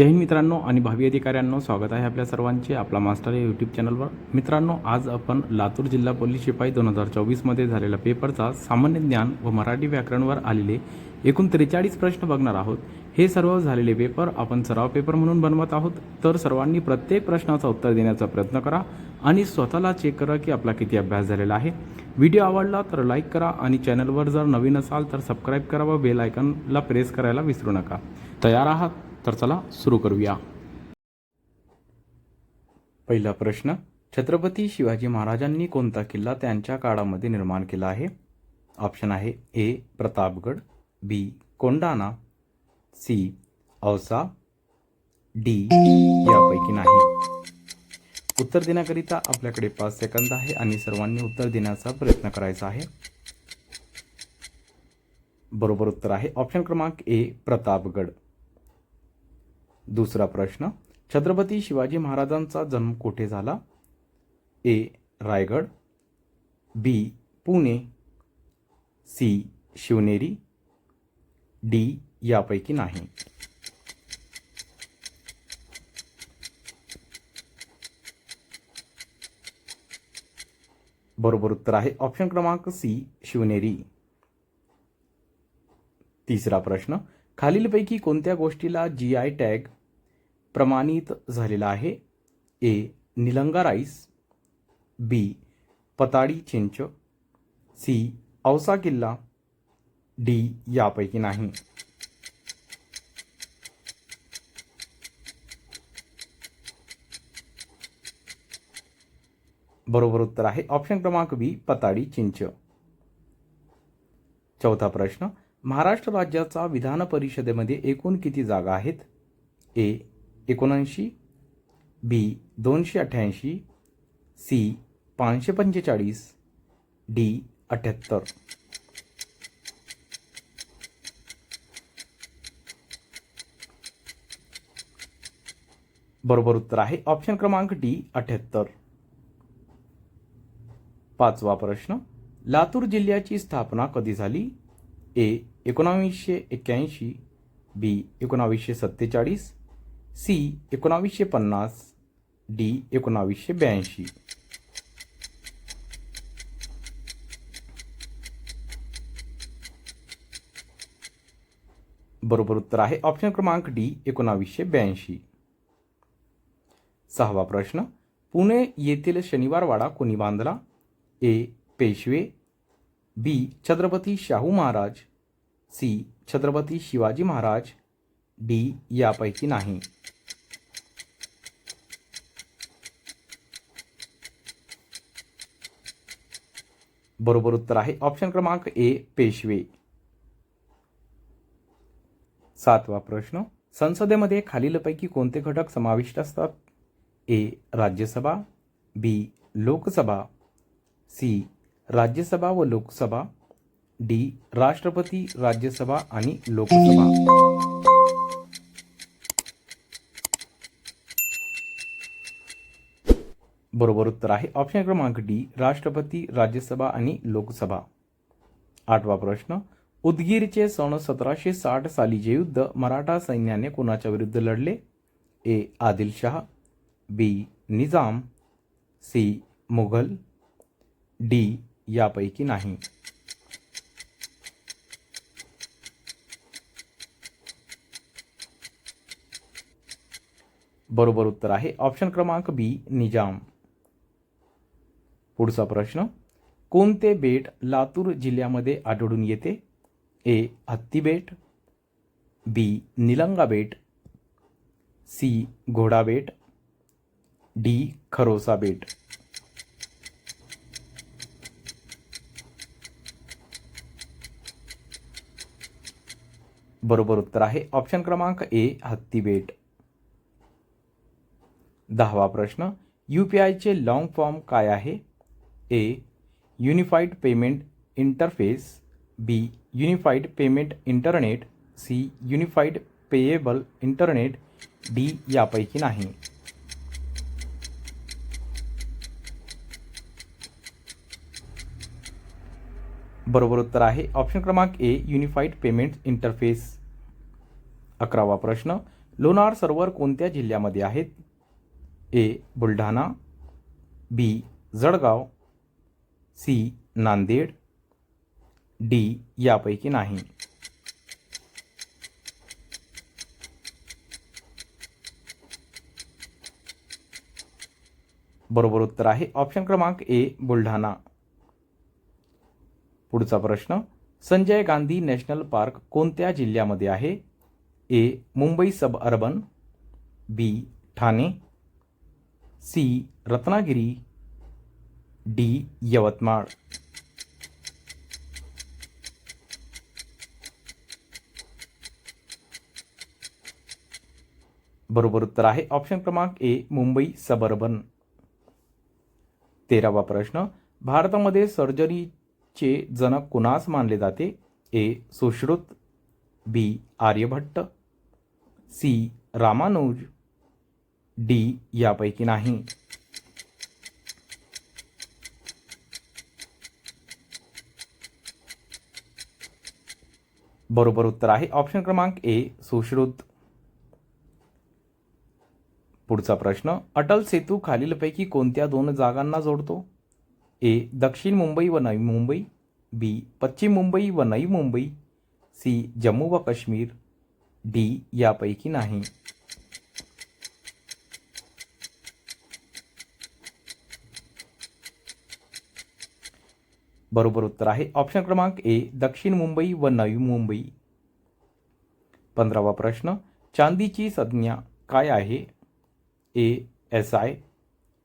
जय हिंद मित्रांनो आणि भावी अधिकाऱ्यांनो स्वागत आहे आपल्या सर्वांचे आपला मास्टर या यूट्यूब चॅनलवर मित्रांनो आज आपण लातूर जिल्हा पोलीस शिपाई दोन हजार चोवीसमध्ये झालेल्या पेपरचा सामान्य ज्ञान व मराठी व्याकरणवर आलेले एकूण त्रेचाळीस प्रश्न बघणार आहोत. हे सर्व झालेले पेपर आपण सराव पेपर म्हणून बनवत आहोत. तर सर्वांनी प्रत्येक प्रश्नाचं उत्तर देण्याचा प्रयत्न करा आणि स्वतःला चेक करा की आपला किती अभ्यास झालेला आहे. व्हिडिओ आवडला तर लाईक करा आणि चॅनलवर जर नवीन असाल तर सबस्क्राईब करा व बेल आयकनला प्रेस करायला विसरू नका. तयार आहात? तर चला सुरू करूया. पहिला प्रश्न छत्रपती शिवाजी महाराजांनी कोणता किल्ला त्यांच्या काळामध्ये निर्माण केला आहे? ऑप्शन आहे A Pratapgad B Kondana C Ausa D यापैकी नाही. उत्तर देण्याकरिता आपल्याकडे पाच सेकंद आहे आणि सर्वांनी उत्तर देण्याचा प्रयत्न करायचा आहे. बरोबर उत्तर आहे ऑप्शन क्रमांक ए प्रतापगड. दुसरा प्रश्न. छत्रपती शिवाजी महाराजांचा जन्म कुठे झाला? A. Raigad. B. Pune. C. Shivneri. D. यापैकी नाही. बरोबर उत्तर आहे. ऑप्शन क्रमांक सी. शिवनेरी. तिसरा प्रश्न. खालीलपैकी कोणत्या गोष्टीला जी आय टॅग प्रमाणित झालेला आहे. ए निलंगा राईस. बी पताडी चिंच. सी औसा किल्ला. डी यापैकी नाही. बरोबर उत्तर आहे ऑप्शन क्रमांक बी पताडी चिंच. चौथा प्रश्न महाराष्ट्र राज्याचा विधान परिषदेमध्ये एकूण किती जागा आहेत? ए एकोणऐंशी बी दोनशे अठ्ठ्याऐंशी सी पाचशे पंचेचाळीस डी अठ्ठ्याहत्तर बरोबर उत्तर आहे. ऑप्शन क्रमांक डी अठ्ठ्याहत्तर पाचवा प्रश्न. लातूर जिल्ह्याची स्थापना कधी झाली? ए एकोणावीसशे एक्क्याऐंशी बी एकोणावीसशे सत्तेचाळीस सी एकोणावीसशे पन्नास डी एकोणावीसशे ब्याऐंशी. बरोबर उत्तर आहे ऑप्शन क्रमांक डी एकोणावीसशे ब्याऐंशी. सहावा प्रश्न पुणे येथील शनिवारवाडा कोणी बांधला? A Peshwe B Chhatrapati Shahu Maharaj C Chhatrapati Shivaji Maharaj D यापैकी नाही. बरोबर उत्तर आहे. ऑप्शन क्रमांक ए पेशवे. सातवा प्रश्न. संसदेमध्ये खालीलपैकी कोणते घटक समाविष्ट असतात? A Rajya Sabha. B Lok Sabha. C Rajya Sabha व लोकसभा. डी राष्ट्रपती राज्यसभा आणि लोकसभा. बरोबर उत्तर आहे. ऑप्शन क्रमांक डी राष्ट्रपती राज्यसभा आणि लोकसभा. आठवा प्रश्न उदगीरचे सन सतराशे साठ सालीचे युद्ध मराठा सैन्याने कोणाच्या विरुद्ध लढले? A Adil Shah B Nizam. C Mughal. D यापैकी नाही. बरोबर उत्तर आहे. ऑप्शन क्रमांक बी निजाम. पुढचा प्रश्न. कोणते बेट लातूर जिल्ह्यामध्ये आढळून येते? ए हत्ती बेट बी निलंगा बेट सी घोडा बेट डी खरोसा बेट. बरोबर उत्तर आहे. ऑप्शन क्रमांक ए हत्ती बेट. दहावा प्रश्न. यू पी आयचे लॉंग फॉर्म काय आहे? A unified payment interface B unified payment internet C unified payable internet D यापैकी नाही. बरोबर उत्तर आहे. ऑप्शन क्रमांक ए युनिफाईड पेमेंट इंटरफेस अकरावा प्रश्न. लोणार सरोवर कोणत्या जिल्ह्यामध्ये आहेत? A Buldhana. B Jalgaon. C Nanded D यापैकी नाही. बरोबर उत्तर आहे ऑप्शन क्रमांक ए बुलढाणा. पुढचा प्रश्न संजय गांधी नॅशनल पार्क कोणत्या जिल्ह्यामध्ये आहे? A Mumbai sub urban B Thane C Ratnagiri D Yavatmal. बरोबर उत्तर आहे. ऑप्शन क्रमांक ए मुंबई सबर्बन तेरावा प्रश्न. भारतामध्ये सर्जरीचे जनक कुणास मानले जाते? A Sushruta. B Aryabhata. C Ramanuja. D यापैकी नाही. बरोबर उत्तर आहे. ऑप्शन क्रमांक ए सुश्रुत. पुढचा प्रश्न अटल सेतू खालीलपैकी कोणत्या दोन जागांना जोडतो? ए दक्षिण मुंबई व नवी मुंबई. बी पश्चिम मुंबई व नवी मुंबई. सी जम्मू व काश्मीर. डी यापैकी नाही. बरोबर उत्तर आहे. ऑप्शन क्रमांक ए दक्षिण मुंबई व नवी मुंबई. पंधरावा प्रश्न, चांदीची संज्ञा काय आहे? A S I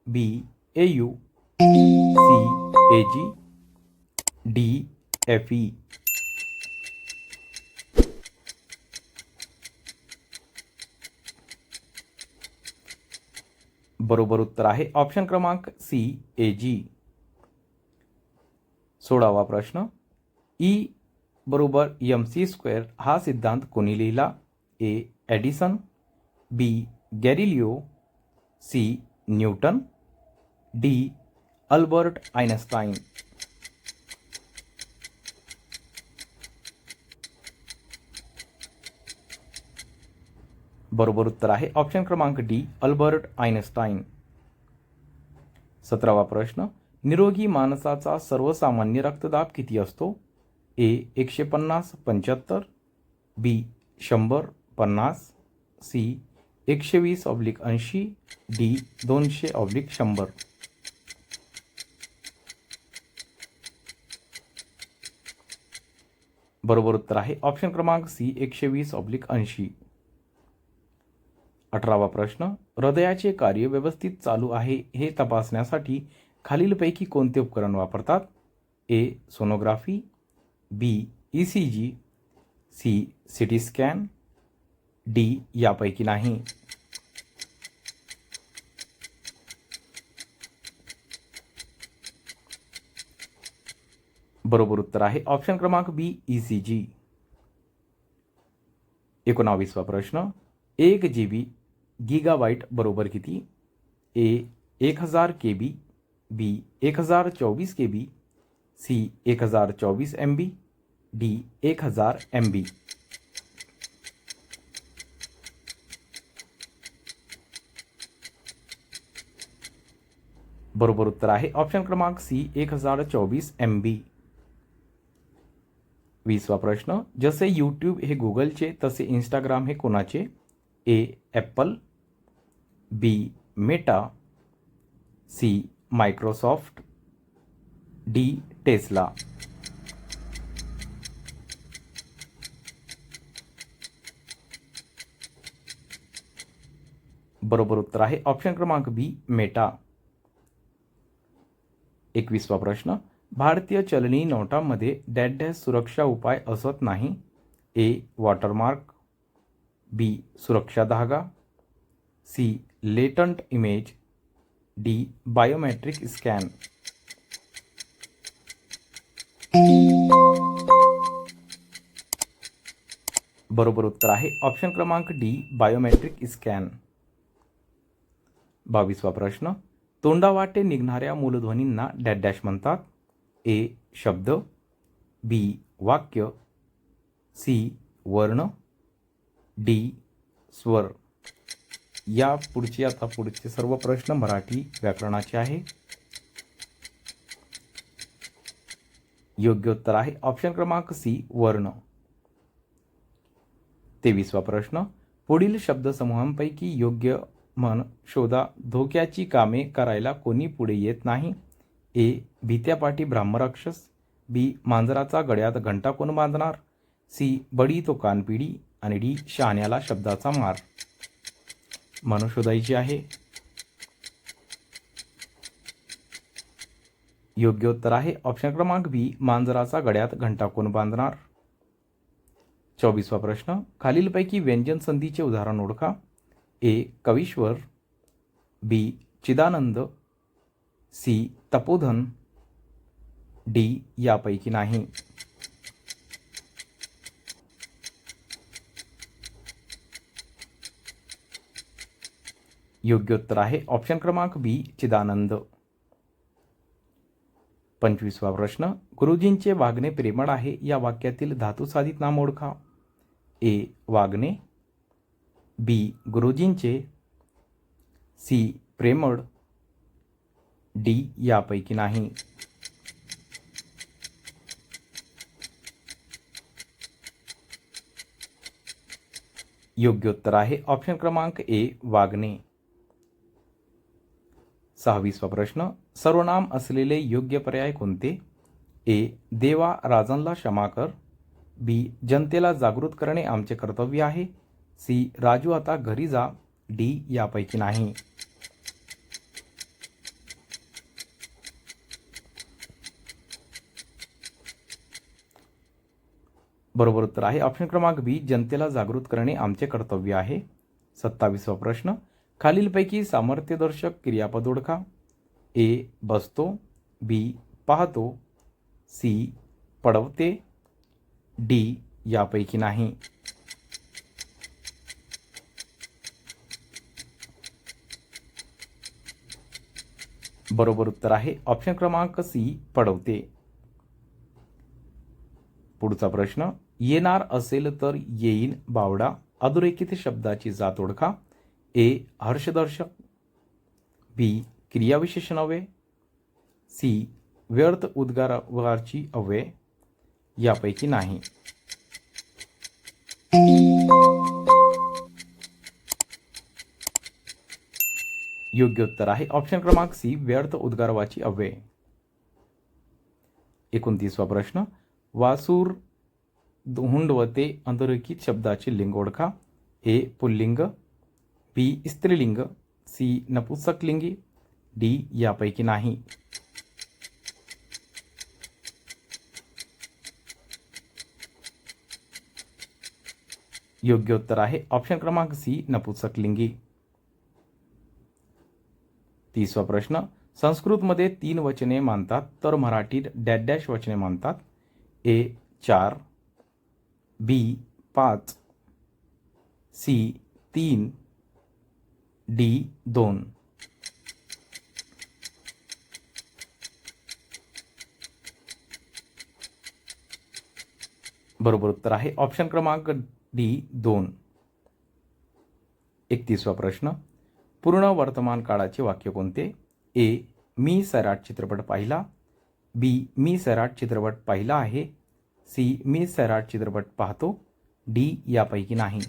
B A U C A G D F E बरोबर उत्तर आहे. ऑप्शन क्रमांक सी ए जी सोळावा प्रश्न. ई बरोबर यम सी स्क्वेअर हा सिद्धांत कोणी लिहिला? A Edison B Galileo C Newton D Albert Einstein बरोबर उत्तर आहे ऑप्शन क्रमांक डी अल्बर्ट आयनस्टाईन सतरावा प्रश्न. निरोगी माणसाचा सर्वसामान्य रक्तदाब किती असतो? ए एकशे पन्नास पंच्याहत्तर बी शंभर पन्नास सी एकशे वीस ऑब्लिक ऐंशी डी दोनशे ऑब्लिक शंभर. बरोबर उत्तर आहे. ऑप्शन क्रमांक सी एकशे वीस ऑब्लिक ऐंशी. अठरावा प्रश्न हृदयाचे कार्य व्यवस्थित चालू आहे हे तपासण्यासाठी खालीलपैकी कोणते उपकरण वापरतात? A sonography. B E C G C C T scan D यापैकी नाही. बरोबर उत्तर आहे ऑप्शन क्रमांक बी ई सी जी एकोणावीसवा प्रश्न. एक जी बी गिगाबाईट बरोबर किती? ए एक हज़ार के बी बी एक हजार चौबीस के बी सी एक हजार चौबीस एम बी डी एक हजार एम बी बरोबर उत्तर आहे ऑप्शन क्रमांक सी एक हजार चोवीस एम बी वीसवा प्रश्न जसे यूट्यूब हे गुगलचे तसे इंस्टाग्राम हे कोणाचे? A Apple B Meta C Microsoft D Tesla बरोबर उत्तर आहे. ऑप्शन क्रमांक बी मेटा एकवीसवा प्रश्न. भारतीय चलनी नोटामध्ये डॅश डॅश सुरक्षा उपाय असत नाही. ए वॉटरमार्क बी सुरक्षा धागा. C latent image D biometric scan बरोबर उत्तर आहे. ऑप्शन क्रमांक डी बायोमेट्रिक स्कॅन बावीसवा प्रश्न. तोंडावाटे निघणाऱ्या मूलध्वनींना डॅश डॅश म्हणतात. ए शब्द. बी वाक्य. सी वर्ण. डी स्वर. या पुढचे आता पुढचे सर्व प्रश्न मराठी व्याकरणाचे आहे. योग्य उत्तर आहे. ऑप्शन क्रमांक सी वर्ण. तेवीसवा प्रश्न. पुढील शब्दसमूहांपैकी योग्य म्हण शोधा. धोक्याची कामे करायला कोणी पुढे येत नाही. ए भीत्यापाठी ब्राह्मराक्षस बी मांजराचा गड्यात घंटा कोण बांधणार. सी बडी तो कानपिडी आणि डी शहाण्याला शब्दाचा मार. म्हण शोधायची आहे. योग्य उत्तर आहे. ऑप्शन क्रमांक बी मांजराचा गड्यात घंटा कोण बांधणार? चोवीसवा प्रश्न खालीलपैकी व्यंजन संधीचे उदाहरण ओळखा. ए कवीश्वर. बी चिदानंद. सी तपोधन. डी यापैकी नाही. योग्य उत्तर आहे. ऑप्शन क्रमांक बी चिदानंद. पंचवीसवा प्रश्न गुरुजींचे वागणे प्रेमळ आहे या वाक्यातील धातुसाधित नाम ओळखा. ए वागणे. बी गुरुजींचे. सी प्रेमळ. डी यापैकी नाही. योग्य उत्तर आहे. ऑप्शन क्रमांक ए वागणे. सहावीसवा प्रश्न. सर्वनाम असलेले योग्य पर्याय कोणते? ए. देवा राजनला क्षमा कर. बी. जनतेला जागृत करणे आमचे कर्तव्य आहे. सी. राजू आता घरी जा. डी. यापैकी नाही. बरोबर उत्तर आहे. ऑप्शन क्रमांक बी. जनतेला जागृत करणे आमचे कर्तव्य आहे. सत्तावीसवा प्रश्न. खालीलपैकी सामर्थ्यदर्शक क्रियापद ओळखा. ए बसतो. बी पाहतो. सी पडवते. डी यापैकी नाही. बरोबर उत्तर आहे. ऑप्शन क्रमांक सी पडवते. पुढचा प्रश्न. येणार असेल तर येईन बावडा. अधोरेखित शब्दाची जात ओळखा. ए हर्षदर्शक. बी क्रियाविशेषण अव्यय सी व्यर्थ उद्गाराची अव्यय. यापैकी नाही. योग्य उत्तर आहे. ऑप्शन क्रमांक सी व्यर्थ उद्गारवाची अव्यय. एकोणतीसवा प्रश्न. वासूर हुंडवते अधोरेखित शब्दाचे लिंग ओळखा ए पुल्लिंग. पी स्त्रीलिंग सी नपुसकलिंगी डी यापैकी नाही. योग्य उत्तर आहे ऑप्शन क्रमांक सी नपुसकलिंगी. तिसवा प्रश्न संस्कृतमध्ये तीन वचने मानतात तर मराठीत डॅश डॅश वचने मानतात. ए चार. बी पाच. सी तीन. डी दोन. बरोबर उत्तर आहे. ऑप्शन क्रमांक डी दोन. एकतीसवा प्रश्न. पूर्ण वर्तमान काळाचे वाक्य कोणते? ए मी सैराट चित्रपट पाहिला. बी मी सैराट चित्रपट पाहिला आहे. सी मी सैराट चित्रपट पाहतो. डी यापैकी नाही.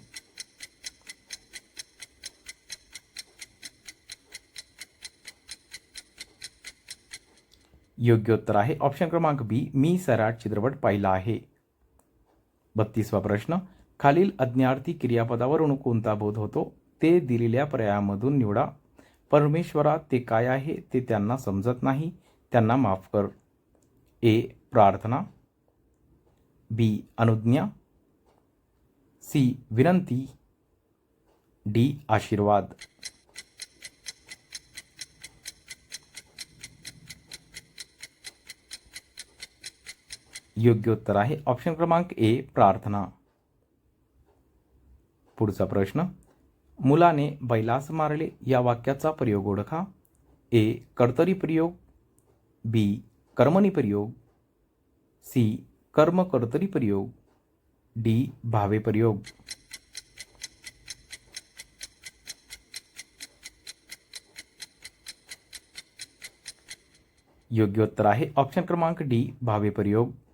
योग्य उत्तर आहे. ऑप्शन क्रमांक बी मी सराट चित्रपट पाहिला आहे. बत्तीसवा प्रश्न खालील अज्ञार्थी क्रियापदावरून कोणता बोध होतो? ते दिलेल्या पर्यायामधून निवडा. परमेश्वरा ते काय आहे? ते त्यांना समजत नाही. त्यांना माफ कर. ए प्रार्थना. बी अनुज्ञा. सी विनंती. डी आशीर्वाद. योग्य उत्तर आहे. ऑप्शन क्रमांक ए प्रार्थना. पुढचा प्रश्न. मुलाने बैलास मारले या वाक्याचा प्रयोग ओळखा. ए कर्तरी प्रयोग. बी कर्मनी प्रयोग. सी कर्म कर्तरी प्रयोग. डी भावे प्रयोग. योग्य उत्तर आहे. ऑप्शन क्रमांक डी भावे प्रयोग.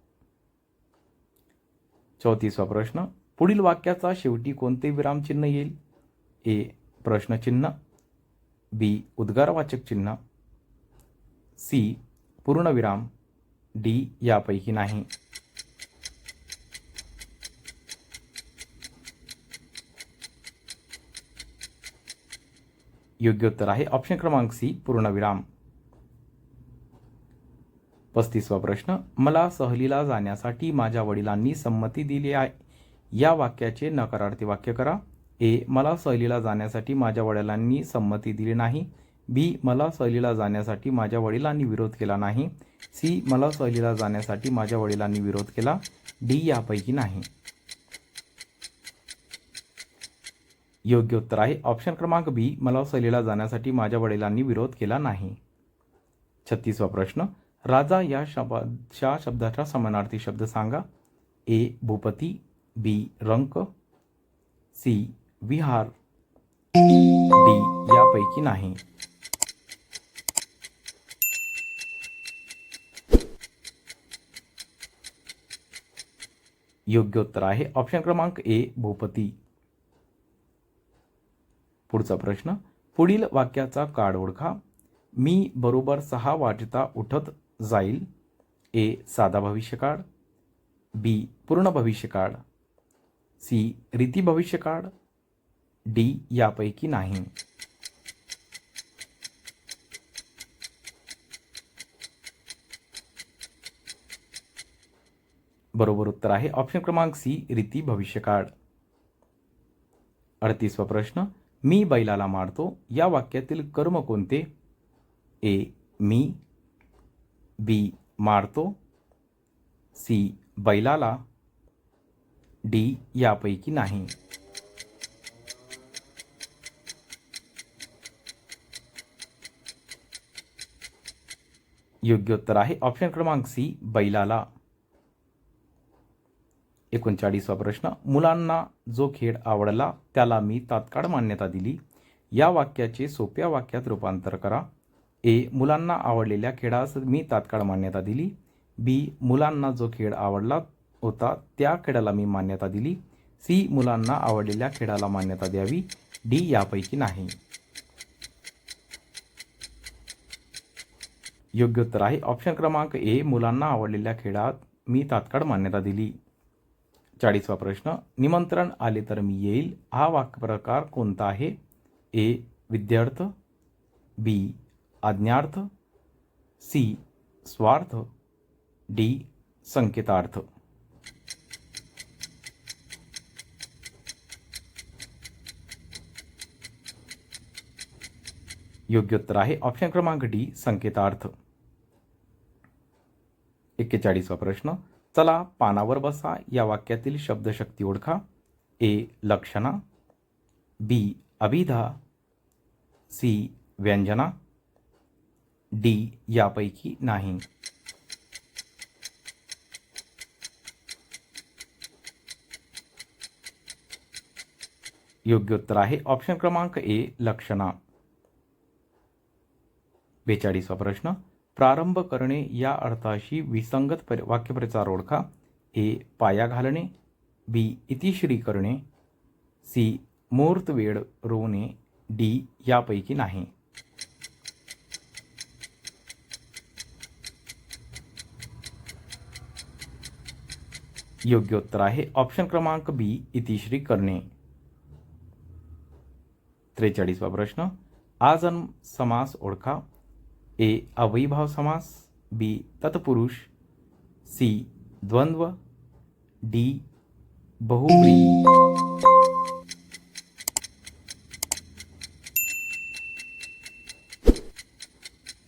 चौतीसवा प्रश्न. पुढील वाक्याचा शेवटी कोणते विरामचिन्ह येईल? ए. प्रश्नचिन्ह. बी. उद्गारवाचक चिन्ह. सी. पूर्णविराम डी. यापैकी नाही. योग्य उत्तर आहे. ऑप्शन क्रमांक सी. पूर्णविराम पस्तीसवा प्रश्न मला सहलीला जाण्यासाठी माझ्या वडिलांनी संमती दिली आहे. या वाक्याचे नकारार्थी वाक्य करा. ए मला सहलीला जाण्यासाठी माझ्या वडिलांनी संमती दिली नाही. बी मला सहलीला जाण्यासाठी माझ्या वडिलांनी विरोध केला नाही. सी मला सहलीला जाण्यासाठी माझ्या वडिलांनी विरोध केला. डी यापैकी नाही. योग्य उत्तर आहे. ऑप्शन क्रमांक बी मला सहलीला जाण्यासाठी माझ्या वडिलांनी विरोध केला नाही. छत्तीसवा प्रश्न राजा या शब्दाच्या शब्दाचा समानार्थी शब्द सांगा. ए भूपती बी रंक सी विहार डी यापैकी नाही. योग्य उत्तर आहे. ऑप्शन क्रमांक ए भूपती. पुढचा प्रश्न. पुढील वाक्याचा काळ ओळखा मी बरोबर सहा वाजता उठत जाईल. ए साधा भविष्यकाळ बी पूर्ण भविष्यकाळ सी रीती भविष्यकाळ डी यापैकी नाही. बरोबर उत्तर आहे. ऑप्शन क्रमांक सी रीती भविष्यकाळ अडतीसवा प्रश्न. मी बैलाला मारतो. या वाक्यातील कर्म कोणते? ए मी बी मारतो. सी बैलाला. डी यापैकी नाही. योग्य उत्तर आहे ऑप्शन क्रमांक सी बैलाला. एकोणचाळीसवा प्रश्न. मुलांना जो खेळ आवडला त्याला मी तात्काळ मान्यता दिली. या वाक्याचे सोप्या वाक्यात रूपांतर करा. ए मुलांना आवडलेल्या खेळास मी तात्काळ मान्यता दिली. बी मुलांना जो खेळ आवडला होता त्या खेळाला मी मान्यता दिली. सी मुलांना आवडलेल्या खेळाला मान्यता द्यावी. डी यापैकी नाही. योग्य उत्तर आहे. ऑप्शन क्रमांक ए मुलांना आवडलेल्या खेळात मी तात्काळ मान्यता दिली. चाळीसवा प्रश्न. निमंत्रण आले तर मी येईल. हा वाक्यप्रकार कोणता आहे? ए विद्यार्थ. बी आज्ञार्थ, सी स्वार्थ, डी संकेतार्थ। योग्य उत्तर आहे ऑप्शन क्रमांक डी, संकेतार्थ। एक्केचाळीसवा प्रश्न, चला पानावर बसा, या वाक्यातील शब्दशक्ती ओळखा. ए, लक्षणा. बी, अभिधा. सी, व्यंजना. डी यापैकी नाही. योग्य उत्तर आहे. ऑप्शन क्रमांक ए लक्षणा. बेचाळीसवा प्रश्न. प्रारंभ करणे या अर्थाशी विसंगत पर वाक्यप्रचार ओळखा. ए पाया घालणे. बी इतिश्री करणे. सी मुहूर्त वेळ रोवणे. डी यापैकी नाही. योग्य उत्तर आहे. ऑप्शन क्रमांक बी इतिश्री करणे. त्रेचाळीसवा प्रश्न. आजन्म समास ओळखा. ए अवैभाव समास. बी तत्पुरुष. सी द्वंद्व. डी बहुप्री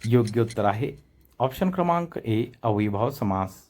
योग्य उत्तर आहे. ऑप्शन क्रमांक ए अवैभाव समास.